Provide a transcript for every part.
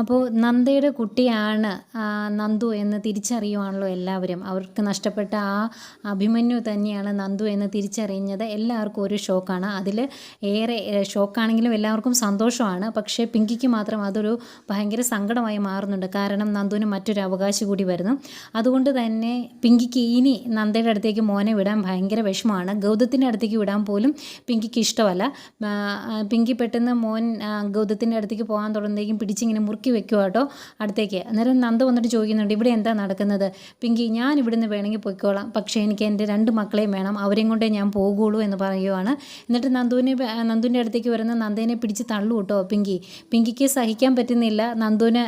അപ്പോൾ നന്ദയുടെ കുട്ടിയാണ് നന്ദു എന്ന് തിരിച്ചറിയുവാണല്ലോ എല്ലാവരും. അവർക്ക് നഷ്ടപ്പെട്ട ആ അഭിമന്യു തന്നെയാണ് നന്ദു എന്ന് തിരിച്ചറിഞ്ഞത്. എല്ലാവർക്കും ഒരു ഷോക്കാണ്. അതിൽ ഏറെ ഷോക്കാണെങ്കിലും എല്ലാവർക്കും സന്തോഷമാണ്. പക്ഷേ പിങ്കിക്ക് മാത്രം അതൊരു ഭയങ്കര സങ്കടമായി മാറുന്നുണ്ട്. കാരണം നന്ദുവിന് മറ്റൊരു അവകാശം കൂടി വരുന്നു. അതുകൊണ്ട് തന്നെ പിങ്കിക്ക് ഇനി നന്ദയുടെ അടുത്തേക്ക് മോനെ വിടാൻ ഭയങ്കര വിഷമമാണ്. ഗൗതത്തിന്റെ അടുത്തേക്ക് വിടാൻ പോലും പിങ്കിക്ക് ഇഷ്ടമല്ല. പിങ്കി പെട്ടെന്ന് മോൻ ഗൗതത്തിന്റെ അടുത്തേക്ക് പോകാൻ തുടങ്ങുന്നതേക്കും പിടിച്ചിങ്ങനെ മുറുക്കി വെക്കുക കേട്ടോ അടുത്തേക്ക്. അന്നേരം നന്ദ വന്നിട്ട് ചോദിക്കുന്നുണ്ട് ഇവിടെ എന്താ നടക്കുന്നത്? പിങ്കി ഞാൻ ഇവിടുന്ന് വേണമെങ്കിൽ പോയിക്കോളാം. പക്ഷേ എനിക്ക് എന്റെ രണ്ട് മക്കളെയും വേണം. അവരെയും കൊണ്ടേ ഞാൻ പോകുള്ളൂ എന്ന് പറയുവാണ്. എന്നിട്ട് നന്ദുവിനെ നന്ദുവിന്റെ അടുത്തേക്ക് വരുന്ന നന്ദേനെ പിടിച്ച് തള്ളു കേട്ടോ പിങ്കി. പിങ്കിക്ക് സഹിക്കാൻ പറ്റുന്നില്ല. നന്ദുവിന്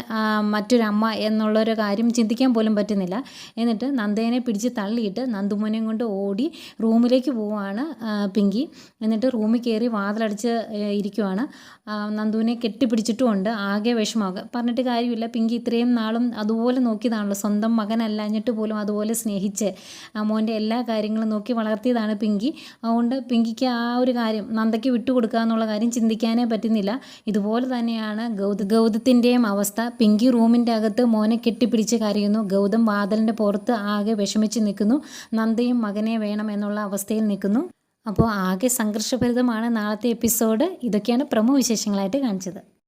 മറ്റൊരമ്മ എന്നുള്ളൊരു കാര്യം ചിന്തിക്കാൻ പോലും പറ്റുന്നില്ല. എന്നിട്ട് നന്ദേനെ പിടിച്ച് തള്ളിയിട്ട് നന്ദുമോനെയും കൊണ്ട് ഓടി റൂമിലേക്ക് പോവാണ് പിങ്കി. എന്നിട്ട് റൂമിൽ കയറി വാതിലടിച്ച് ഇരിക്കുവാണ്. നന്ദുവിനെ കെട്ടിപ്പിടിച്ചിട്ടുമുണ്ട്. ആകെ വിഷമാകുക പറഞ്ഞിട്ട് കാര്യമില്ല. പിങ്കി ഇത്രയും നാളും അതുപോലെ നോക്കിയതാണല്ലോ. സ്വന്തം മകനല്ലാഞ്ഞിട്ട് പോലും അതുപോലെ സ്നേഹിച്ച് മോന്റെ എല്ലാ കാര്യങ്ങളും നോക്കി വളർത്തിയതാണ് പിങ്കി. അതുകൊണ്ട് പിങ്കിക്ക് ആ ഒരു കാര്യം നന്ദയ്ക്ക് വിട്ടുകൊടുക്കുക എന്നുള്ള കാര്യം ചിന്തിക്കാനേ പറ്റുന്നില്ല. ഇതുപോലെ തന്നെയാണ് ഗൗത ഗൗതത്തിന്റെയും അവസ്ഥ. പിങ്കി റൂമിന്റെ അകത്ത് മോനെ കെട്ടിപ്പിടിച്ച് കരയുന്നു. ഗൗതം വാതിലിന്റെ പുറത്ത് ആകെ വിഷമിച്ച് നിൽക്കുന്നു. നന്ദയും മകനെ വേണം എന്നുള്ള അവസ്ഥയിൽ നിൽക്കുന്നു. അപ്പോൾ ആകെ സംഘർഷഭരിതമാണ് നാളത്തെ എപ്പിസോഡ്. ഇതൊക്കെയാണ് പ്രമുഖ വിശേഷങ്ങളായിട്ട് കാണിച്ചത്.